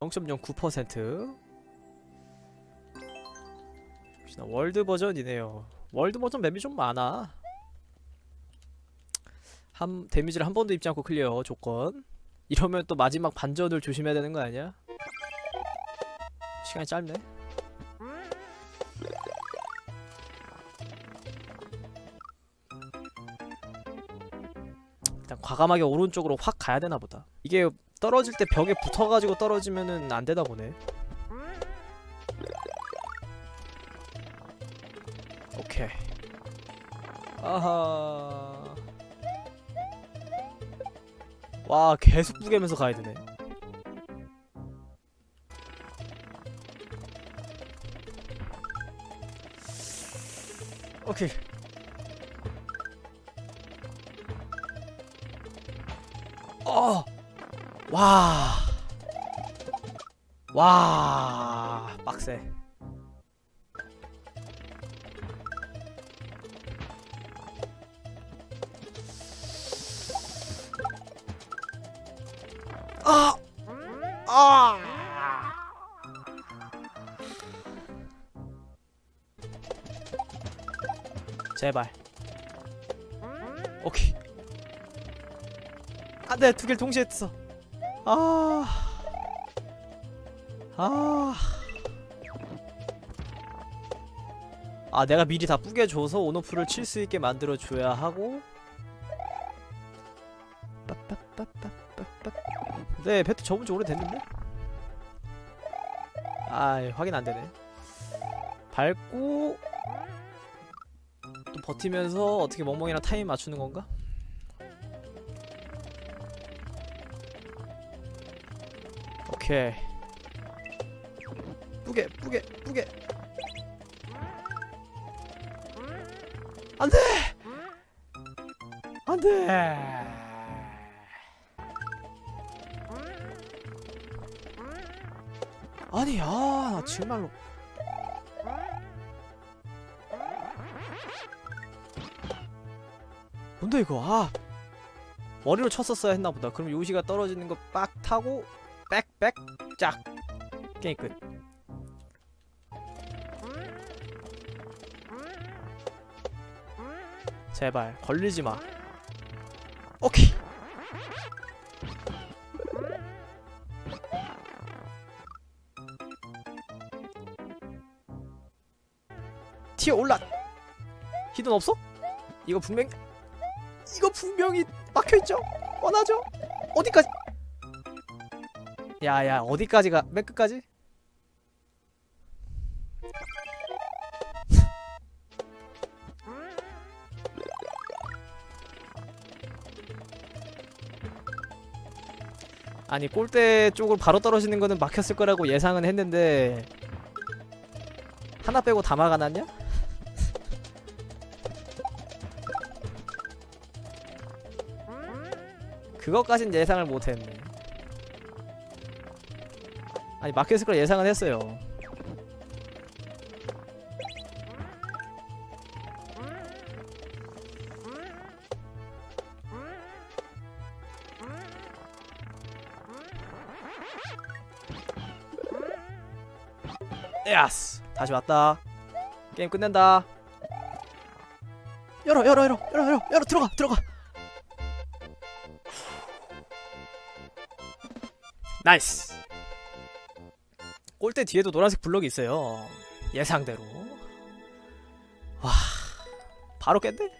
0.09% 역시나 월드 버전이네요. 월드 버전 맵이 좀 많아. 한 데미지를 한 번도 입지 않고 클리어 조건. 이러면 또 마지막 반전을 조심해야 되는 거 아니야? 시간이 짧네. 과감하게 오른쪽으로 확 가야 되나 보다. 이게 떨어질 때 벽에 붙어가지고 떨어지면은 안 되나 보네. 오케이. 아하. 와 계속 부개면서 가야 되네. 오케이. 어. 와. 와. 빡세. 아. 아. 제발. 오케이. 안돼 두 개를 동시에 했어. 아. 아. 아 내가 미리 다 뿌개줘서 온오프를 칠 수 있게 만들어 줘야 하고. 네 배트 접은 지 오래됐는데? 아 확인 안 되네. 밟고 또 버티면서 어떻게 멍멍이랑 타임 맞추는 건가? 오케이. 뿌게 뿌게 뿌게 안돼! 안돼! 아니 아나 정말로. 뭔데 이거? 아 머리로 쳤었어야 했나 보다. 그럼 요시가 떨어지는 거 빡 타고 빽빽 짝 게임 끝 제발 걸리지 마 오케이 티어 올라 히든 없어? 이거 분명 이거 분명히 막혀있죠? 뻔하죠? 어디까지 야야 어디까지 가? 맨 끝까지? 아니 골대 쪽으로 바로 떨어지는 거는 막혔을 거라고 예상은 했는데 하나 빼고 다 막아놨냐? 그것까진 예상을 못했네 아니 막혔을 걸 예상은 했어요. 야스 다시 왔다. 게임 끝낸다. 열어 열어 열어 열어 열어 열어 들어가 들어가. 나이스 골대 뒤에도 노란색 블럭이 있어요. 예상대로. 와 바로 깼네